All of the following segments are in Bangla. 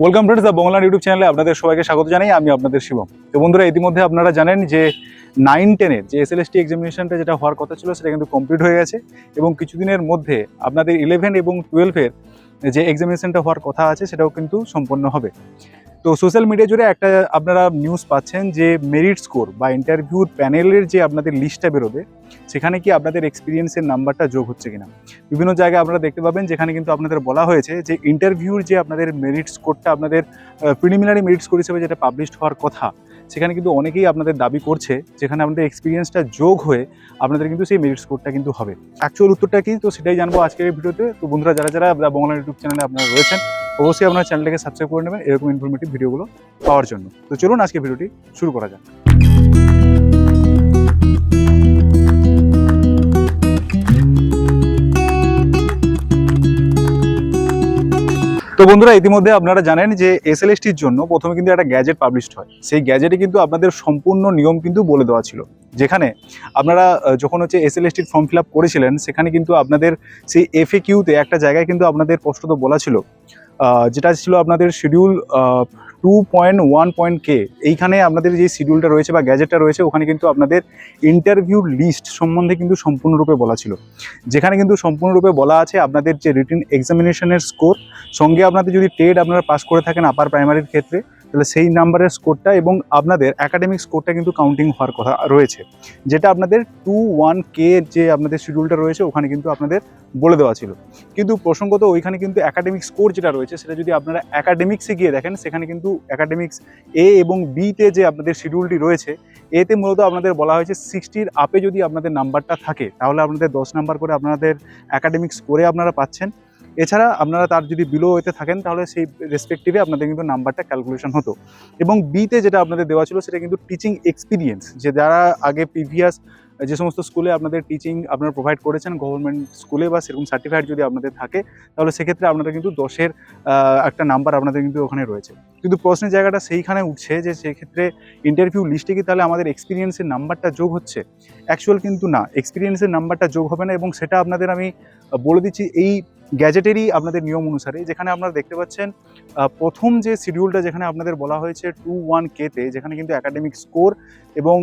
Welcome friends, the Bangla YouTube চ্যানেলে আপনাদের সবাইকে স্বাগত জানাই। আমি আপনাদের শিবম। তো বন্ধুরা, ইতিমধ্যে আপনারা জানেন যে নাইন টেনের যে এস এলএসটি এক্সামিনেশনটা যেটা হওয়ার কথা ছিল, সেটা কিন্তু কমপ্লিট হয়ে গেছে এবং কিছুদিনের মধ্যে আপনাদের ইলেভেন এবং টুয়েলভের যে এক্সামিনেশনটা হওয়ার কথা আছে, সেটাও কিন্তু সম্পন্ন হবে। তো সোশ্যাল মিডিয়া জুড়ে একটা আপনারা নিউজ পাচ্ছেন যে মেরিট স্কোর বা ইন্টারভিউর প্যানেলের যে আপনাদের লিস্টটা বেরোবে, সেখানে কি আপনাদের এক্সপিরিয়েন্সের নাম্বারটা যোগ হচ্ছে কিনা? বিভিন্ন জায়গায় আপনারা দেখতে পাবেন যেখানে কিন্তু আপনাদের বলা হয়েছে যে ইন্টারভিউর যে আপনাদের মেরিট স্কোরটা আপনাদের প্রিলিমিনারি মেরিট স্কোর হিসেবে যেটা পাবলিশ হওয়ার কথা, সেখানে কিন্তু অনেকেই আপনাদের দাবি করছে যেখানে আপনাদের এক্সপিরিয়েন্সটা যোগ হয়ে আপনাদের কিন্তু সেই মেরিট স্কোরটা কিন্তু হবে। অ্যাকচুয়াল উত্তরটা কি? তো সেটাই জানব আজকের ভিডিওতে। তো বন্ধুরা, যারা যারা বাংলা ইউটিউব চ্যানেলে আপনারা রয়েছেন অবশ্যই আপনার চ্যানেলটাকে সাবস্ক্রাইব করে নেবেন, এরকম ইনফরমেটিভ ভিডিওগুলো পাওয়ার জন্য। তো চলুন আজকে ভিডিওটি শুরু করা যাক। তো বন্ধুরা, ইতিমধ্যে আপনারা জানেন যে এসএলএসটির জন্য প্রথমে কিন্তু একটা গ্যাজেট পাবলিশড হয়। সেই গ্যাজেটে কিন্তু আপনাদের সম্পূর্ণ নিয়ম কিন্তু বলে দেওয়া ছিল। যেখানে আপনারা যখন হচ্ছে এস এসএলএসটির ফর্ম ফিল করেছিলেন, সেখানে কিন্তু আপনাদের সেই এফএ কিউতে একটা জায়গায় কিন্তু আপনাদের স্পষ্টত বলা ছিল। যেটা ছিল আপনাদের schedule two point one point কে এইখানে আপনাদের যে শিডিউলটা রয়েছে বা গ্যাজেটটা রয়েছে, ওখানে কিন্তু আপনাদের ইন্টারভিউ লিস্ট সম্বন্ধে কিন্তু সম্পূর্ণরূপে বলা ছিল। যেখানে কিন্তু সম্পূর্ণরূপে বলা আছে আপনাদের যে রিটিন এক্সামিনেশনের স্কোর সঙ্গে আপনাদের যদি টেড আপনারা পাস করে থাকেন আপার প্রাইমারির ক্ষেত্রে তাহলে সেই নাম্বারের স্কোরটা এবং আপনাদের অ্যাকাডেমিক স্কোরটা কিন্তু কাউন্টিং হওয়ার কথা রয়েছে। যেটা আপনাদের টু ওয়ান কে যে আপনাদের শিডিউলটা রয়েছে, ওখানে কিন্তু আপনাদের বলে দেওয়া ছিল। কিন্তু প্রসঙ্গত ওইখানে কিন্তু অ্যাকাডেমিক স্কোর যেটা রয়েছে, সেটা যদি আপনারা একাডেমিক্সে গিয়ে দেখেন, সেখানে কিন্তু অ্যাকাডেমিক্স এ এবং বিতে যে আপনাদের শিডিউলটি রয়েছে এতে মূলত আপনাদের বলা হয়েছে সিক্সটির আপে যদি আপনাদের নাম্বারটা থাকে, তাহলে আপনাদের দশ নাম্বার করে আপনাদের অ্যাকাডেমিক স্কোরে আপনারা পাচ্ছেন। এছাড়া আপনারা তার যদি বিলো এতে থাকেন, তাহলে সেই রেসপেক্টিভে আপনাদের কিন্তু নাম্বারটা ক্যালকুলেশন হতো। এবং বিতে যেটা আপনাদের দেওয়া ছিল, সেটা কিন্তু টিচিং এক্সপিরিয়েন্স যে যারা আগে প্রিভিয়াস যে সমস্ত স্কুলে আপনাদের টিচিং আপনারা প্রোভাইড করেছেন গভর্নমেন্ট স্কুলে বা সেরকম সার্টিফাইড যদি আপনাদের থাকে, তাহলে সেক্ষেত্রে আপনারা কিন্তু দশের একটা নাম্বার আপনাদের কিন্তু ওখানে রয়েছে। কিন্তু প্রশ্নের জায়গাটা সেইখানে উঠছে, যে সেক্ষেত্রে ইন্টারভিউ লিস্টে কি তাহলে আমাদের এক্সপিরিয়েন্সের নাম্বারটা যোগ হচ্ছে? অ্যাকচুয়াল কিন্তু না এক্সপিরিয়েন্সের নাম্বারটা যোগ হবে না, এবং সেটা আপনাদের আমি বলে দিচ্ছি, এই গ্যাজেটেরই আপনাদের নিয়ম অনুসারে, যেখানে আপনারা দেখতে পাচ্ছেন প্রথম যে শিডিউলটা যেখানে আপনাদের বলা হয়েছে টু ওয়ান কেতে যেখানে কিন্তু একাডেমিক স্কোর এবং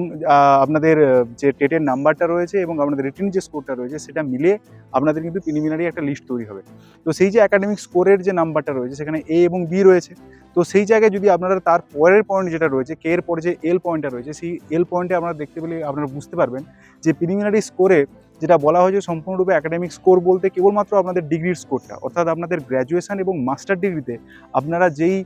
আপনাদের যে টেটের নাম্বারটা রয়েছে এবং আপনাদের রিটেন যে স্কোরটা রয়েছে, সেটা মিলে আপনাদের কিন্তু প্রিলিমিনারি একটা লিস্ট তৈরি হবে। তো সেই যে একাডেমিক স্কোরের যে নাম্বারটা রয়েছে, সেখানে এ এবং বি রয়েছে। তো সেই জায়গায় যদি আপনারা তার পরের পয়েন্ট যেটা রয়েছে কে এর পরে যে এল পয়েন্টটা রয়েছে, সেই এল পয়েন্টে আপনারা দেখতে পেলে আপনারা বুঝতে পারবেন যে প্রিলিমিনারি স্কোরে যেটা বলা হয়েছে সম্পূর্ণরূপে অ্যাকাডেমিক স্কোর বলতে কেবলমাত্র আপনাদের ডিগ্রির স্কোরটা অর্থাৎ আপনাদের গ্র্যাজুয়েশন এবং মাস্টার ডিগ্রিতে আপনারা যেই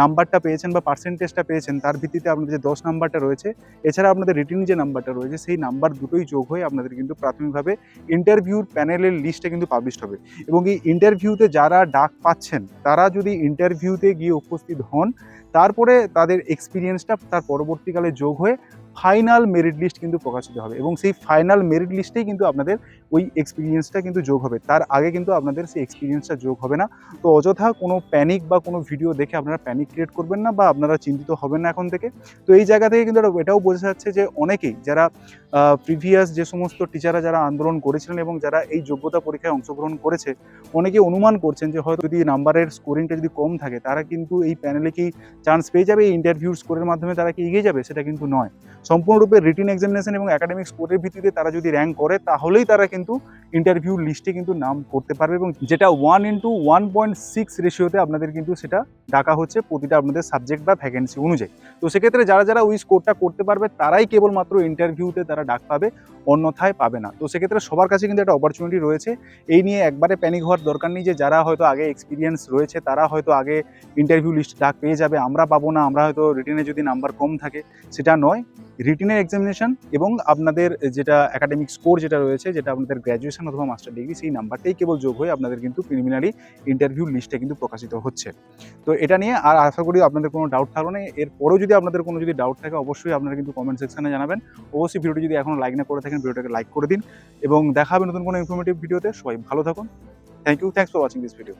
নাম্বারটা পেয়েছেন বা পার্সেন্টেজটা পেয়েছেন, তার ভিত্তিতে আপনাদের যে দশ নাম্বারটা রয়েছে, এছাড়া আপনাদের রিটিন যে নাম্বারটা রয়েছে, সেই নাম্বার দুটোই যোগ হয়ে আপনাদের কিন্তু প্রাথমিকভাবে ইন্টারভিউর প্যানেলের লিস্টে কিন্তু পাবলিশ হবে। এবং এই ইন্টারভিউতে যারা ডাক পাচ্ছেন, তারা যদি ইন্টারভিউতে গিয়ে উপস্থিত হন, তারপরে তাদের এক্সপিরিয়েন্সটা তার পরবর্তীকালে যোগ হয়ে ফাইনাল মেরিট লিস্ট কিন্তু প্রকাশিত হবে এবং সেই ফাইনাল মেরিট লিস্টেই কিন্তু আপনাদের ওই এক্সপিরিয়েন্সটা কিন্তু যোগ হবে। তার আগে কিন্তু আপনাদের সেই এক্সপিরিয়েন্সটা যোগ হবে না। তো অযথা কোনো প্যানিক বা কোনো ভিডিও দেখে আপনারা প্যানিক ক্রিয়েট করবেন না বা আপনারা চিন্তিত হবেন না এখন থেকে। তো এই জায়গা থেকে কিন্তু এটা- এটাও বোঝা যাচ্ছে যে অনেকেই যারা প্রিভিয়াস যে সমস্ত টিচাররা যারা আন্দোলন করেছিলেন এবং যারা এই যোগ্যতা পরীক্ষায় অংশগ্রহণ করেছে অনেকে অনুমান করছেন যে হয়তো যদি নাম্বারের স্কোরিংটা যদি কম থাকে, তারা কিন্তু এই প্যানেলে কি চান্স পেয়ে যাবে? এই ইন্টারভিউ স্কোরের মাধ্যমে তারা কি এগিয়ে যাবে? সেটা কিন্তু নয়। সম্পূর্ণরূপে রিটিন এক্সামিনেশন এবং একাডেমিক স্কোরের ভিত্তিতে তারা যদি র্যাঙ্ক করে তাহলেই তারা কিন্তু ইন্টারভিউ লিস্টে কিন্তু নাম করতে পারবে এবং যেটা one into one point six রেশিওতে আপনাদের কিন্তু সেটা ডাকা হচ্ছে প্রতিটা আপনাদের সাবজেক্ট বা ভ্যাকেন্সি অনুযায়ী। তো সেক্ষেত্রে যারা যারা ওই স্কোরটা করতে পারবে, তারাই কেবলমাত্র ইন্টারভিউতে তারা ডাক পাবে, অন্যথায় পাবে না। তো সেক্ষেত্রে সবার কাছে কিন্তু একটা অপরচুনিটি রয়েছে। এই নিয়ে একবারে প্যানিক হওয়ার দরকার নেই যে যারা হয়তো আগে এক্সপিরিয়েন্স রয়েছে, তারা হয়তো আগে ইন্টারভিউ লিস্ট ডাক পেয়ে যাবে, আমরা পাবো না, আমরা হয়তো রিটেনে যদি নাম্বার কম থাকে, সেটা নয়। রিটিনের এক্সামিনেশন এবং আপনাদের যেটা একাডেমিক স্কোর যেটা রয়েছে, যেটা আপনাদের গ্র্যাজুয়েশন অথবা মাস্টার ডিগ্রি সেই নাম্বারটাই কেবল যোগ হয়ে আপনাদের কিন্তু প্রিলিমিনারি ইন্টারভিউ লিস্টে কিন্তু প্রকাশিত হচ্ছে। তো এটা নিয়ে আর আশা করি আপনাদের কোনো ডাউট থাকল না। এরপরেও যদি আপনাদের কোনো যদি ডাউট থাকে, অবশ্যই আপনারা কিন্তু কমেন্ট সেকশনে জানাবেন। অবশ্যই ভিডিওটি যদি এখনও লাইক না করে থাকেন, ভিডিওটাকে লাইক করে দিন। এবং দেখা হবে নতুন কোনো ইনফরমেটিভ ভিডিওতে। সবাই ভালো থাকুন। Thank you thanks for watching this video